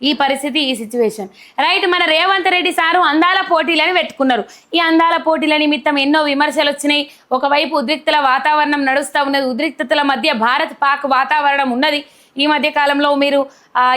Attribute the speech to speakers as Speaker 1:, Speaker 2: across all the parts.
Speaker 1: ఈ పరిస్థితి ఈ సిచ్యువేషన్ రైట్ మన రేవంత్ రెడ్డి సారు అందాల పోటీలని పెట్టుకున్నారు ఈ అందాల పోటీల నిమిత్తం ఎన్నో విమర్శలు వచ్చినాయి. ఒకవైపు ఉద్రిక్తల వాతావరణం నడుస్తూ ఉన్నది. ఉద్రిక్తతల మధ్య భారత్ పాక్ వాతావరణం ఉన్నది. ఈ మధ్య కాలంలో మీరు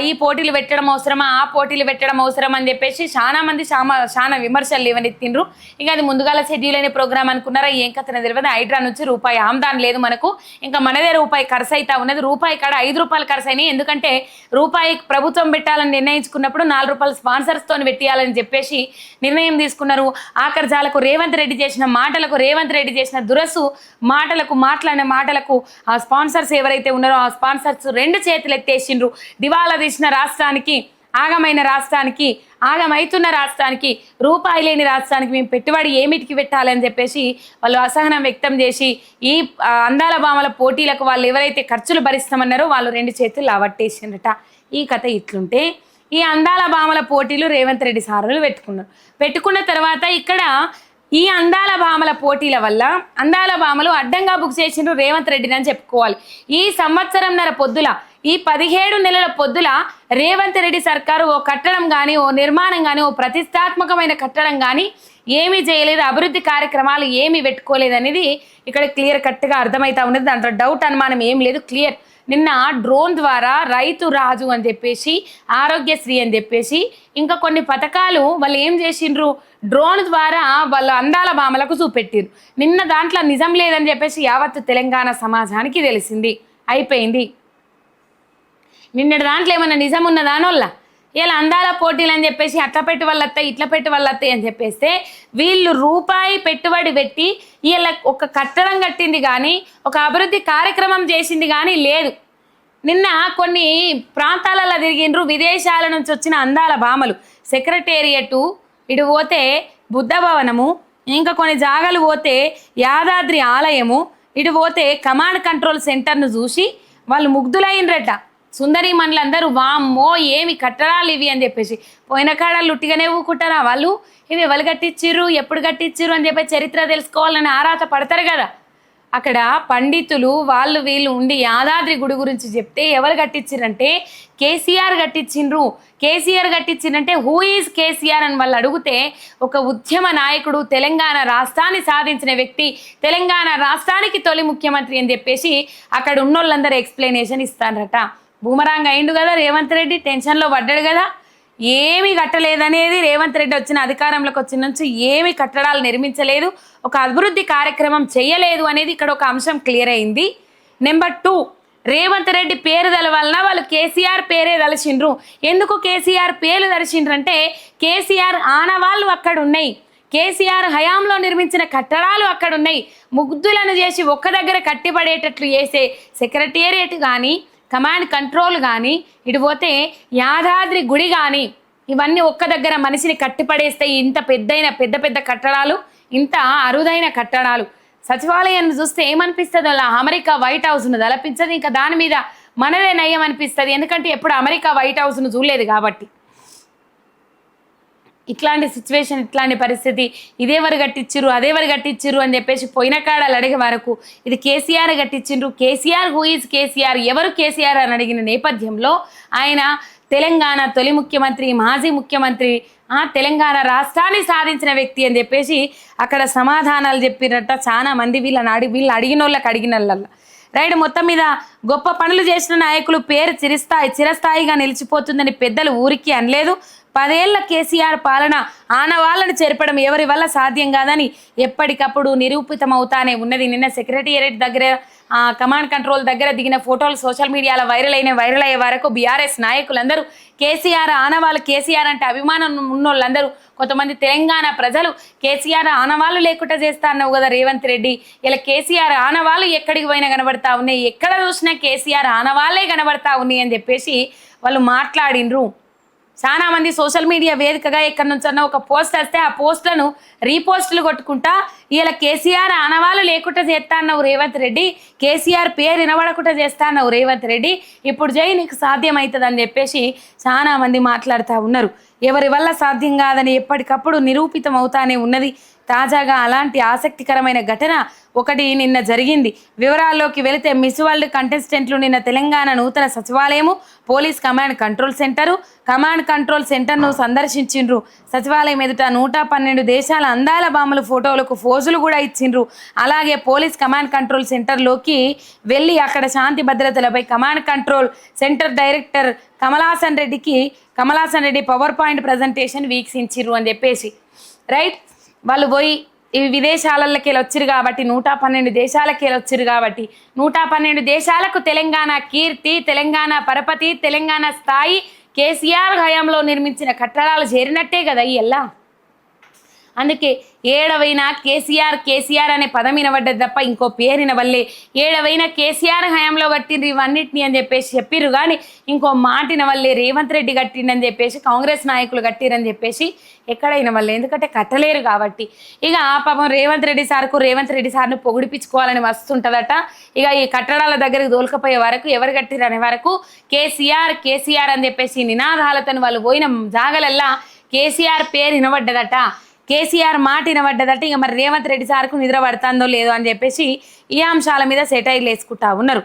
Speaker 1: ఈ పోటీలు పెట్టడం అవసరమా? ఆ పోటీలు పెట్టడం అవసరం అని చెప్పేసి చాలా మంది చాలా చాలా విమర్శలు లేవనెత్తిండ్రు ఇంకా అది ముందుగాల షెడ్యూల్ అయిన ప్రోగ్రామ్ అనుకున్నారా? ఏం కథన తెలియదు. హైడ్రా నుంచి రూపాయి ఆమ్దాన్ లేదు మనకు. ఇంకా మనదే రూపాయి ఖర్చు అవుతా ఉన్నది. రూపాయి కాడ ఐదు రూపాయలు ఖర్చు అయినాయి. ఎందుకంటే రూపాయి ప్రభుత్వం పెట్టాలని నిర్ణయించుకున్నప్పుడు నాలుగు రూపాయలు స్పాన్సర్స్తో పెట్టియాలని చెప్పేసి నిర్ణయం తీసుకున్నారు. ఆకర్జాలకు రేవంత్ రెడ్డి చేసిన మాటలకు రేవంత్ రెడ్డి చేసిన దురసు మాటలకు మాట్లాడిన మాటలకు ఆ స్పాన్సర్స్ ఎవరైతే ఉన్నారో ఆ స్పాన్సర్స్ రెండు చేతులు ఎత్తేసిండ్రు దివాలా తీసిన రాష్ట్రానికి ఆగమైన రాష్ట్రానికి ఆగమైతున్న రాష్ట్రానికి రూపాయి లేని రాష్ట్రానికి మేము పెట్టుబడి ఏమిటికి పెట్టాలని చెప్పేసి వాళ్ళు అసహనం వ్యక్తం చేసి ఈ అందాల భామల పోటీలకు వాళ్ళు ఎవరైతే ఖర్చులు భరిస్తామన్నారో వాళ్ళు రెండు చేతులు అవట్టేసిండ్రట ఈ కథ ఇట్లుంటే ఈ అందాల భామల పోటీలు రేవంత్ రెడ్డి సార్లు పెట్టుకున్నారు. పెట్టుకున్న తర్వాత ఇక్కడ ఈ అందాల భామల పోటీల వల్ల అందాల భామలు అడ్డంగా బుక్ చేసిండ్రు రేవంత్ రెడ్డిని అని చెప్పుకోవాలి. ఈ సంవత్సరంన్నర పొద్దుల ఈ పదిహేడు నెలల పొద్దుల రేవంత్ రెడ్డి సర్కారు ఓ కట్టడం కానీ ఓ నిర్మాణం కానీ ఓ ప్రతిష్టాత్మకమైన కట్టడం కానీ ఏమీ చేయలేదు. అభివృద్ధి కార్యక్రమాలు ఏమీ పెట్టుకోలేదు అనేది ఇక్కడ క్లియర్ కట్గా అర్థమవుతా ఉన్నది. దాంట్లో డౌట్ అనుమానం ఏం లేదు. క్లియర్ నిన్న డ్రోన్ ద్వారా రైతు రాజు అని చెప్పేసి ఆరోగ్యశ్రీ అని చెప్పేసి ఇంకా కొన్ని పథకాలు వాళ్ళు ఏం చేసిండ్రు? డ్రోన్ ద్వారా వాళ్ళ అందాల భామలకు చూపెట్టిరు నిన్న దాంట్లో నిజం లేదని చెప్పేసి యావత్ తెలంగాణ సమాజానికి తెలిసింది. అయిపోయింది. నిన్న దాంట్లో ఏమైనా నిజం ఉన్నదానోళ్ళ ఇలా అందాల పోటీలు అని చెప్పేసి అట్లా పెట్టి వాళ్ళు ఇట్లా పెట్టి వాళ్ళు అని చెప్పేస్తే వీళ్ళు రూపాయి పెట్టుబడి పెట్టి వీళ్ళ ఒక కట్టడం కట్టింది కానీ ఒక అభివృద్ధి కార్యక్రమం చేసింది కానీ లేదు. నిన్న కొన్ని ప్రాంతాలలో తిరిగిండ్రు విదేశాల నుంచి వచ్చిన అందాల భామలు. సెక్రటేరియటు ఇటు పోతే బుద్ధ భవనము ఇంకా కొన్ని జాగాలు పోతే యాదాద్రి ఆలయము ఇటు పోతే కమాండ్ కంట్రోల్ సెంటర్ను చూసి వాళ్ళు ముగ్ధులైనరట సుందరి మనులందరూ వామ్మో ఏమి కట్టడాలు ఇవి? అని చెప్పేసి. పోయిన కాడ లుట్టిగానే ఊకుంటారా వాళ్ళు ఇవి ఎవరు కట్టించిర్రు ఎప్పుడు కట్టించిర్రు అని చెప్పి చరిత్ర తెలుసుకోవాలని ఆరాత పడతారు కదా. అక్కడ పండితులు వాళ్ళు వీళ్ళు ఉండి యాదాద్రి గుడి గురించి చెప్తే ఎవరు కట్టించిరంటే కేసీఆర్ కట్టించిండ్రు కేసీఆర్ కట్టించిందంటే హూ ఈజ్ కేసీఆర్? అని వాళ్ళు అడిగితే ఒక ఉద్యమ నాయకుడు తెలంగాణ రాష్ట్రాన్ని సాధించిన వ్యక్తి తెలంగాణ రాష్ట్రానికి తొలి ముఖ్యమంత్రి అని చెప్పేసి అక్కడ ఉన్నోళ్ళందరూ ఎక్స్ప్లెనేషన్ ఇస్తారట బూమరాంగ్ అయిండు కదా రేవంత్ రెడ్డి టెన్షన్లో పడ్డాడు కదా. ఏమీ కట్టలేదనేది రేవంత్ రెడ్డి వచ్చిన అధికారంలోకి వచ్చిన నుంచి ఏమి కట్టడాలు నిర్మించలేదు. ఒక అభివృద్ధి కార్యక్రమం చేయలేదు అనేది ఇక్కడ ఒక అంశం క్లియర్ అయింది. నెంబర్ టూ రేవంత్ రెడ్డి పేరు వలన వాళ్ళు కేసీఆర్ పేరే దలిచిండ్రు ఎందుకు కేసీఆర్ పేరు దలిచిండ్రు అంటే కేసీఆర్ ఆనవాళ్ళు అక్కడ ఉన్నాయి. కేసీఆర్ హయాంలో నిర్మించిన కట్టడాలు అక్కడ ఉన్నాయి. ముగ్ధులను చేసి ఒక్క దగ్గర కట్టిపడేటట్లు చేసే సెక్రటేరియట్ కానీ కమాండ్ కంట్రోల్ కానీ ఇటు పోతే యాదాద్రి గుడి కానీ ఇవన్నీ ఒక్క దగ్గర మనిషిని కట్టిపడేస్తే ఇంత పెద్దయిన పెద్ద పెద్ద కట్టడాలు ఇంత అరుదైన కట్టడాలు. సచివాలయాన్ని చూస్తే ఏమనిపిస్తుంది? అలా అమెరికా వైట్ హౌస్ను తలపించదు ఇంకా దాని మీద మనదే నయం అనిపిస్తుంది. ఎందుకంటే ఎప్పుడు అమెరికా వైట్ హౌస్ను చూడలేదు కాబట్టి. ఇట్లాంటి సిచ్యువేషన్ ఇట్లాంటి పరిస్థితి ఇదేవరు కట్టించిర్రు అదేవరు కట్టించిర్రు అని చెప్పేసి పోయిన కాడాలు అడిగే వరకు ఇది కేసీఆర్ కట్టించిండ్రు కేసీఆర్ హూ ఈజ్ కేసీఆర్? ఎవరు కేసీఆర్ అని అడిగిన నేపథ్యంలో ఆయన తెలంగాణ తొలి ముఖ్యమంత్రి మాజీ ముఖ్యమంత్రి ఆ, తెలంగాణ రాష్ట్రాన్ని సాధించిన వ్యక్తి అని చెప్పేసి అక్కడ సమాధానాలు చెప్పినట్ట చాలా మంది వీళ్ళని అడిగి వీళ్ళు అడిగిన వాళ్ళకి అడిగిన వాళ్ళ రైట్ మొత్తం మీద గొప్ప పనులు చేసిన నాయకులు పేరు చిరస్థాయి చిరస్థాయిగా నిలిచిపోతుందని పెద్దలు ఊరికి అనలేదు. పదేళ్ళ కేసీఆర్ పాలన ఆనవాళ్ళని చేర్పడం ఎవరి వల్ల సాధ్యం కాదని ఎప్పటికప్పుడు నిరూపితమవుతానే ఉన్నది. నిన్న సెక్రటేరియట్ దగ్గర కమాండ్ కంట్రోల్ దగ్గర దిగిన ఫోటోలు సోషల్ మీడియాలో వైరల్ అయిన వైరల్ అయ్యే వరకు బీఆర్ఎస్ నాయకులందరూ కేసీఆర్ ఆనవాళ్ళు కేసీఆర్ అంటే అభిమానం ఉన్నోళ్ళందరూ కొంతమంది తెలంగాణ ప్రజలు కేసీఆర్ ఆనవాళ్ళు లేకుండా చేస్తా అన్నావు కదా రేవంత్ రెడ్డి. ఇలా కేసీఆర్ ఆనవాళ్ళు ఎక్కడికి పోయినా కనబడతా ఉన్నాయి. ఎక్కడ చూసినా కేసీఆర్ ఆనవాళ్ళే కనబడతా ఉన్నాయి అని చెప్పేసి వాళ్ళు మాట్లాడిండ్రు చాలా మంది సోషల్ మీడియా వేదికగా ఎక్కడి నుంచన్నా ఒక పోస్ట్ వస్తే ఆ పోస్ట్లను రీపోస్టులు కొట్టుకుంటా ఇలా కేసీఆర్ ఆనవాళ్ళు లేకుండా చేస్తా అన్నావు రేవంత్ రెడ్డి కేసీఆర్ పేరు వినబడకుండా చేస్తా అన్నావు రేవంత్ రెడ్డి ఇప్పుడు జై నీకు సాధ్యమవుతుందని అని చెప్పేసి చాలా మంది మాట్లాడుతూ ఉన్నారు. ఎవరి వల్ల సాధ్యం కాదని ఎప్పటికప్పుడు నిరూపితం అవుతానే ఉన్నది. తాజాగా అలాంటి ఆసక్తికరమైన ఘటన ఒకటి నిన్న జరిగింది. వివరాల్లోకి వెళితే మిస్ వరల్డ్ కంటెస్టెంట్లు నిన్న తెలంగాణ నూతన సచివాలయము police command control centre command control సెంటర్ను సందర్శించిండ్రు. సచివాలయం ఎదుట నూట పన్నెండు దేశాల అందాల బామ్మల ఫోటోలకు ఫోజులు కూడా ఇచ్చిండ్రు. అలాగే పోలీస్ కమాండ్ కంట్రోల్ సెంటర్లోకి వెళ్ళి అక్కడ శాంతి భద్రతలపై command control centre director Kamalasan రెడ్డికి Kamalasan Reddy power point presentation వీక్షించిర్రు అని చెప్పేసి. రైట్? వాళ్ళు పోయి ఇవి విదేశాలకి వచ్చిరు కాబట్టి నూట పన్నెండు దేశాలకి వచ్చిరు కాబట్టి నూట పన్నెండు దేశాలకు తెలంగాణ కీర్తి తెలంగాణ పరపతి తెలంగాణ స్థాయి కేసీఆర్ హయాంలో నిర్మించిన కట్టడాలు చేరినట్టే కదా ఈ ఎలా అందుకే ఏడవైనా కేసీఆర్ కేసీఆర్ అనే పదం వినబడ్డది తప్ప ఇంకో పేరు వినవల్లే ఏడవైనా కేసీఆర్ హయాంలో కట్టిండ్రు ఇవన్నిటిని అని చెప్పేసి చెప్పిర్రు కానీ ఇంకో మాట వినవల్లే రేవంత్ రెడ్డి కట్టిండని చెప్పేసి కాంగ్రెస్ నాయకులు కట్టిరని చెప్పేసి ఎక్కడైనా వల్లే ఎందుకంటే కట్టలేరు కాబట్టి. ఇక ఆ పాపం రేవంత్ రెడ్డి సార్కు రేవంత్ రెడ్డి సార్ను పొగిడిపించుకోవాలని వస్తుంటుందట ఇక ఈ కట్టడాల దగ్గరికి దోలుకపోయే వరకు ఎవరు కట్టిరు అనే వరకు కేసీఆర్ కేసీఆర్ అని చెప్పేసి నినాదాలతో వాళ్ళు పోయిన జాగలల్లా కేసీఆర్ పేరు వినబడ్డదట. కేసీఆర్ మాట వినబడ్డదట ఇక మరి రేవంత్ రెడ్డి సార్కు నిద్ర పడుతుందో లేదో అని చెప్పేసి ఈ అంశాల మీద సెటైర్లు వేసుకుంటా ఉన్నారు.